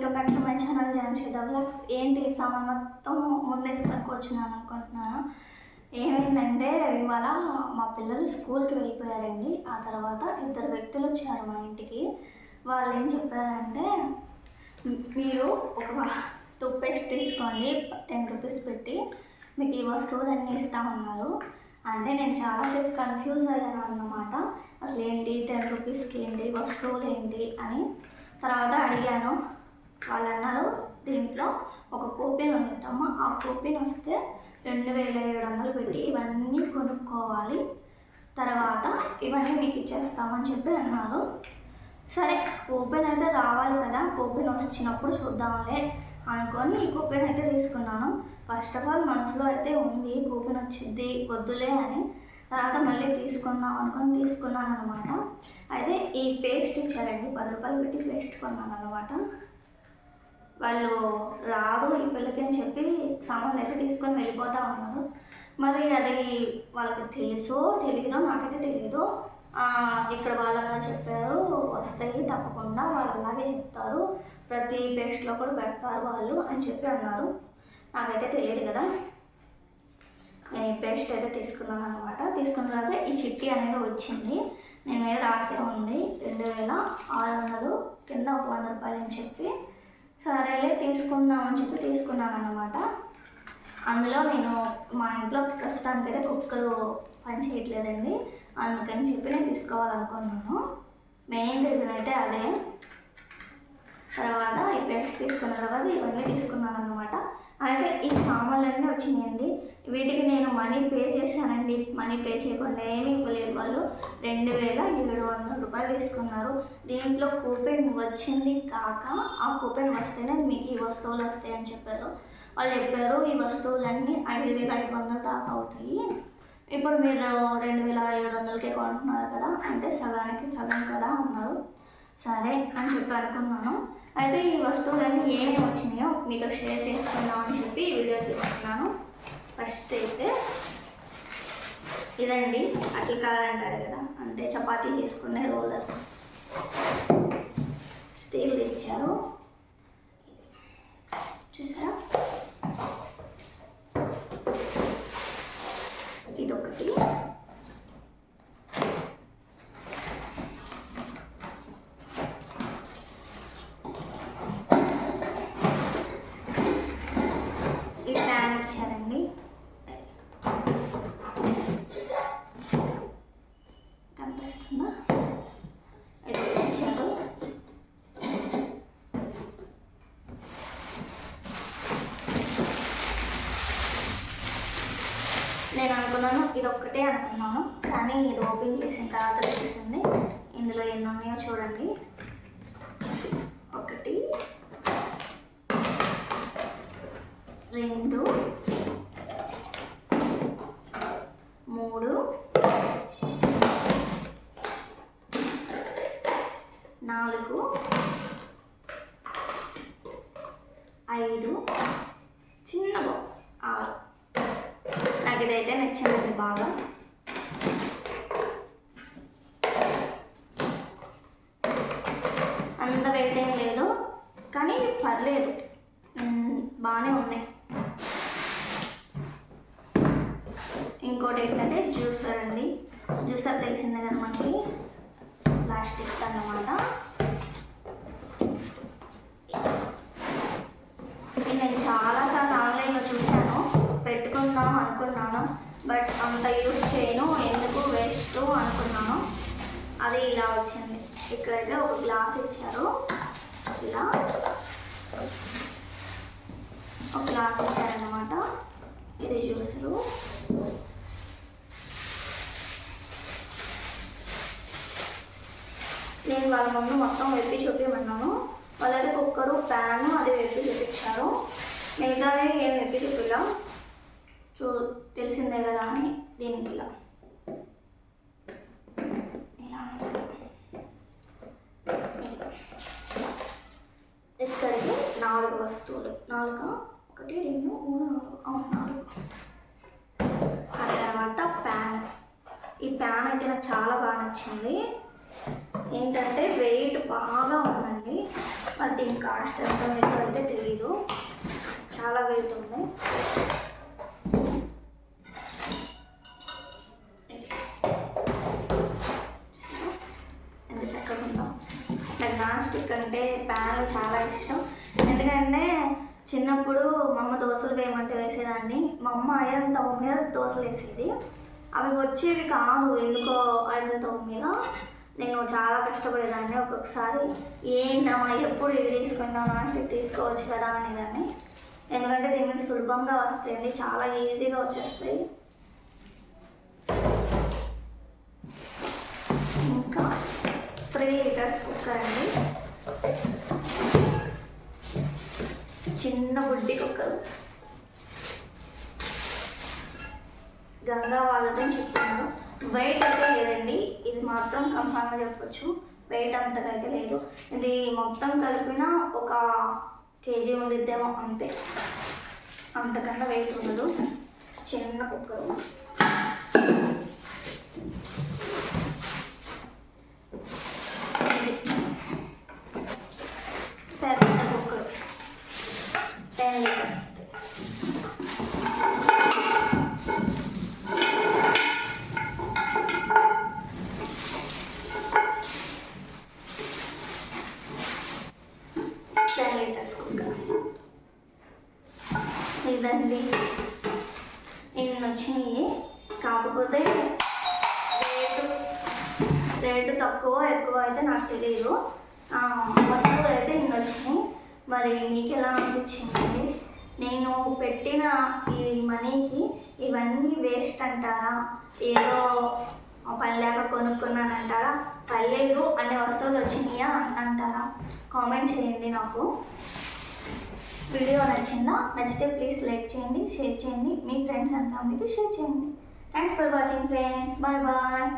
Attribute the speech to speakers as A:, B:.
A: Welcome back to my channel జాన్షిద blogs. ఏంటి సమయం సామాన్ మొత్తం ముందేసి వచ్చినాను అనుకుంటున్నాను. ఏమైందంటే ఇవాళ మా పిల్లలు స్కూల్కి వెళ్ళిపోయారండి. ఆ తర్వాత ఇద్దరు వ్యక్తులు వచ్చారు మా ఇంటికి. వాళ్ళు ఏం చెప్పారంటే మీరు ఒక టూత్పేస్ట్ తీసుకోండి టెన్ రూపీస్ పెట్టి మీకు ఈ వస్తువులు అన్నీ ఇస్తామన్నారు. అంటే నేను చాలాసేపు కన్ఫ్యూజ్ అయ్యాను అన్నమాట. అసలు ఏంటి టెన్ రూపీస్కి ఏంటి వస్తువులు ఏంటి అని తర్వాత అడిగాను. వాళ్ళు అన్నారు దీంట్లో ఒక కూపెన్ ఉందిద్దామా ఆ కూపెన్ వస్తే రెండు వేల ఏడు వందలు పెట్టి ఇవన్నీ కొనుక్కోవాలి. తర్వాత ఇవన్నీ మీకు ఇచ్చేస్తామని చెప్పి అన్నారు. సరే కూపెన్ అయితే రావాలి కదా. కూపెన్ వచ్చినప్పుడు చూద్దాంలే అనుకొని ఈ కూపెన్ అయితే తీసుకున్నాను. ఫస్ట్ ఆఫ్ ఆల్ మనసులో అయితే ఉంది కూపెన్ వచ్చింది వద్దులే అని. తర్వాత మళ్ళీ తీసుకుందాం అనుకొని తీసుకున్నాను అనమాట అయితే ఈ పేస్ట్ ఇచ్చారండి. పది రూపాయలు పెట్టి పేస్ట్ కొన్నాను అనమాట వాళ్ళు రాదు ఈ పిల్లకి అని చెప్పి సామాన్లు అయితే తీసుకొని వెళ్ళిపోతా ఉన్నారు. మరి అది వాళ్ళకి తెలుసో తెలియదో నాకైతే తెలియదు ఇక్కడ వాళ్ళన్నా చెప్పారు వస్తాయి తప్పకుండా వాళ్ళు అలాగే చెప్తారు ప్రతి పేస్ట్లో కూడా పెడతారు వాళ్ళు అని చెప్పి అన్నారు. నాకైతే తెలియదు కదా. నేను ఈ పేస్ట్ అయితే తీసుకున్నాను అనమాట తీసుకున్న తర్వాత ఈ చిట్టి అనేది వచ్చింది. నేను మీద రాసే ఉంది. రెండు వేల ఆరు వందలు కింద ఒక వంద రూపాయలు అని చెప్పి సరేలే తీసుకుందామని చెప్పి తీసుకున్నాను అనమాట అందులో నేను మా ఇంట్లో ప్రస్తుతానికైతే కుక్కలు పని చేయట్లేదండి. అందుకని చెప్పి నేను తీసుకోవాలనుకున్నాను. మెయిన్ రీజన్ అయితే అదే. తర్వాత ఈ పేస్ట్ తీసుకున్న తర్వాత ఇవన్నీ తీసుకున్నాను అనమాట అయితే ఈ సామాన్లన్నీ వచ్చినాయండి. వీటికి నేను మనీ పే చేశానండి. మనీ పే చేయకుండా ఏమీ ఇవ్వలేదు వాళ్ళు. రెండు వేల ఏడు వందల రూపాయలు తీసుకున్నారు. దీంట్లో కూపెన్ వచ్చింది కాక ఆ కూపెన్ వస్తేనే మీకు ఈ వస్తువులు వస్తాయని చెప్పారు. వాళ్ళు చెప్పారు ఈ వస్తువులన్నీ ఐదు వేల ఐదు వందల దాకా అవుతాయి. ఇప్పుడు మీరు రెండు వేల ఏడు వందలకే కొంటున్నారు కదా అంటే సగానికి సగం కదా అన్నారు. సరే అని చెప్పి అనుకున్నాను. అయితే ఈ వస్తువులన్నీ ఏమేమి వచ్చినాయో మీతో షేర్ చేసుకుందాం అని చెప్పి ఈ వీడియో చేస్తున్నాను. ఫస్ట్ అయితే ఇదండి అట్ల కలర్ అంటారు కదా అంటే చపాతీ చేసుకునే రోలర్. స్టీల్ తెచ్చారు. చూసారా? ఇదొకటి ఈ ఫ్యాన్ కనిపిస్తుందా? ఇది ఇచ్చారు నేను అనుకున్నాను ఇది ఒక్కటే అనుకున్నాను కానీ ఇది ఓపెన్ చేసిన తర్వాత తెలిసింది ఇందులో ఎన్ని ఉన్నాయో చూడండి. ఒకటి రెండు మూడు నాలుగు ఐదు. చిన్న బాక్స్ ఆరు. నాకు ఇదైతే నచ్చిందండి బాగా. అంత వెయిట్ ఏం లేదు కానీ పర్లేదు. బాగానే ఉన్నాయి. ఇంకోటి ఏంటంటే జ్యూసర్ అండి. జ్యూసర్ తెలిసిందే కదా మనకి? ప్లాస్టిక్ అన్నమాట ఇది నేను చాలాసార్లు ఆన్లైన్లో చూశాను చేద్దాం అనుకున్నాను. బట్ అంత యూజ్ చేయను. ఎందుకు వేస్ట్ అనుకున్నాను. అది ఇలా వచ్చింది. ఇక్కడైతే ఒక గ్లాస్ ఇచ్చారు. ఇలా. ఒక గ్లాస్ ఇచ్చారనమాట ఇది జ్యూసరు నేను వాళ్ళ ముందు మొత్తం వెప్పి చూపించమన్నాను వాళ్ళైతే కుక్కరు ప్యాన్ అది వెప్పి చూపించారు. మిగతావి ఏం వెప్పి చూపిలా. చూ తెలిసిందే కదా అని దీనికి ఇలా ఇలా ఇక్కడికి నాలుగు వస్తువులు. నాలుగు ఒకటి రెండు మూడు నాలుగు. అవును నాలుగు. ఆ తర్వాత ప్యాన్. ఈ ప్యాన్ అయితే నాకు చాలా బాగా నచ్చింది. ఏంటంటే వెయిట్ బాగా ఉందండి. మరి దీని కాస్ట్ ఎంత ఏంటో అయితే తెలీదు. చాలా వెయిట్ ఉంది చూసారా? ఎంత చక్కగా ఉందో నాకు నాన్ స్టిక్ అంటే ప్యాన్ చాలా ఇష్టం. ఎందుకంటే చిన్నప్పుడు మా అమ్మ దోశలు వేయమంటే వేసేదాన్ని. మా అమ్మ ఐరన్ తవ్వ మీద దోశలు వేసేది. అవి వచ్చేవి కాదు ఎందుకో ఐరన్ తవ్వ మీద. నేను చాలా కష్టపడేదాన్ని ఒక్కొక్కసారి. ఏంటమ్మా ఎప్పుడు ఇవి తీసుకుంటాం నాన్ స్టిక్ తీసుకోవచ్చు కదా అనేదాన్ని. ఎందుకంటే దీని మీద సులభంగా వస్తాయండి చాలా ఈజీగా వచ్చేస్తాయి. అండి చిన్న బుడ్డి కుక్కలు గంగా వాళ్ళతో చెప్పాను. వెయిట్ అయితే లేదండి. ఇది మాత్రం కన్ఫామ్గా చెప్పొచ్చు. వెయిట్ అంతగా అయితే లేదు. ఇది మొత్తం కలిపిన ఒక కేజీ ఉండిద్దేమో అంతే. అంతకన్నా వెయిట్ ఉండదు. చిన్న కుక్కరు పెద్ద cooker ten litres ten litres cooker ఇదండి ఇన్ని వచ్చినాయి కాకపోతే రేటు రేటు తక్కువ ఎక్కువ అయితే నాకు తెలియదు. వస్తువులు అయితే ఇన్ని వచ్చినాయి. మరి మీకు ఎలా అనిపించిందండి? నేను పెట్టిన ఈ మనీకి ఇవన్నీ వేస్ట్ అంటారా? ఏదో పని లేక కొనుక్కున్నానంటారా? పర్లేదు అనే వస్తువులు వచ్చినాయా అంటారా? కామెంట్ చేయండి నాకు. వీడియో నచ్చిందా నచ్చితే ప్లీజ్ లైక్ చేయండి షేర్ చేయండి. మీ ఫ్రెండ్స్ అండ్ ఫ్యామిలీకి షేర్ చేయండి. Thanks for watching friends bye bye